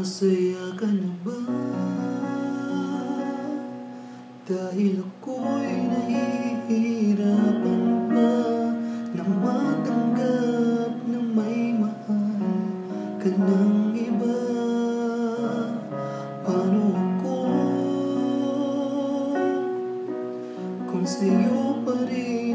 Masaya ka na ba? Dahil ako'y nahihirapan pa Na matanggap na may mahal ka ng iba Paano ako Kung sa'yo pa rin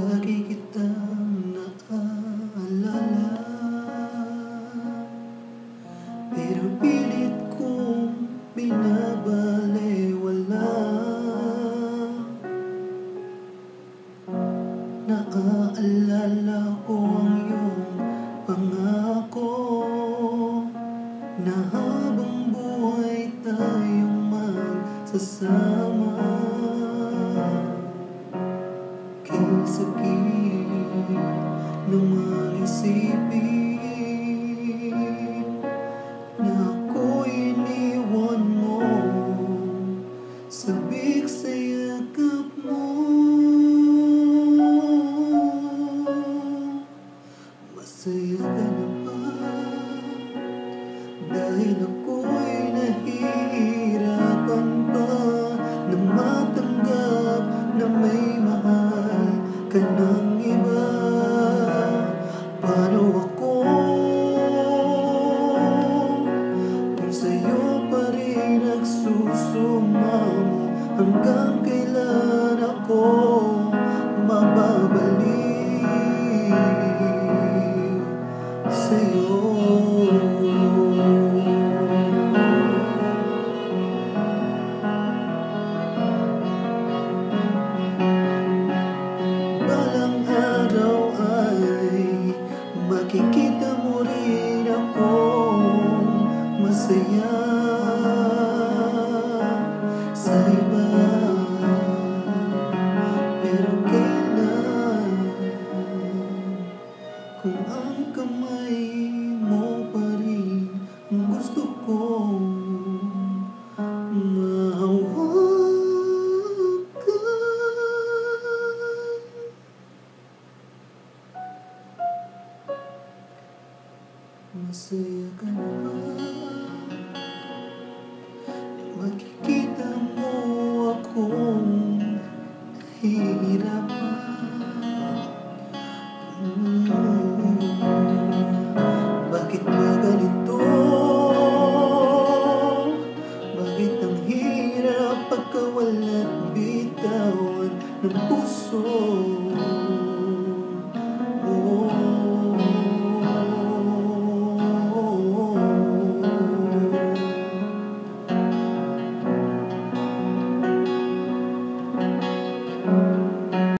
Lagi kitang naaalala Pero pilit kong binabalewala Naaalala ko ang iyong pangako Na habang buhay tayong magsasama sabik sa yakap mo masaya ka na ba dahil pa na matanggap na may mahal ka ng iba Paano ako kung sa'yo pa rin nagsusumamo Hanggang kailan ako mababalik sa'yo? Balang araw ay makikita mo rin ako. Masaya Masaya ka na ba? Makikita mo akong nahihirapan. Bakit ba ganito? Bakit ang hirap pagkawalat bitawan ng puso?